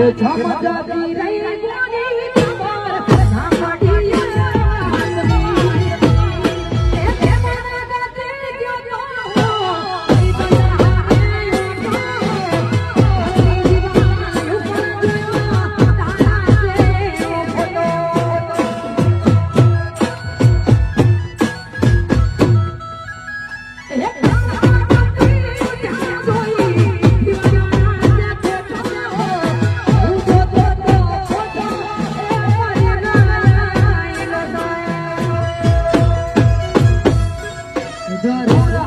હે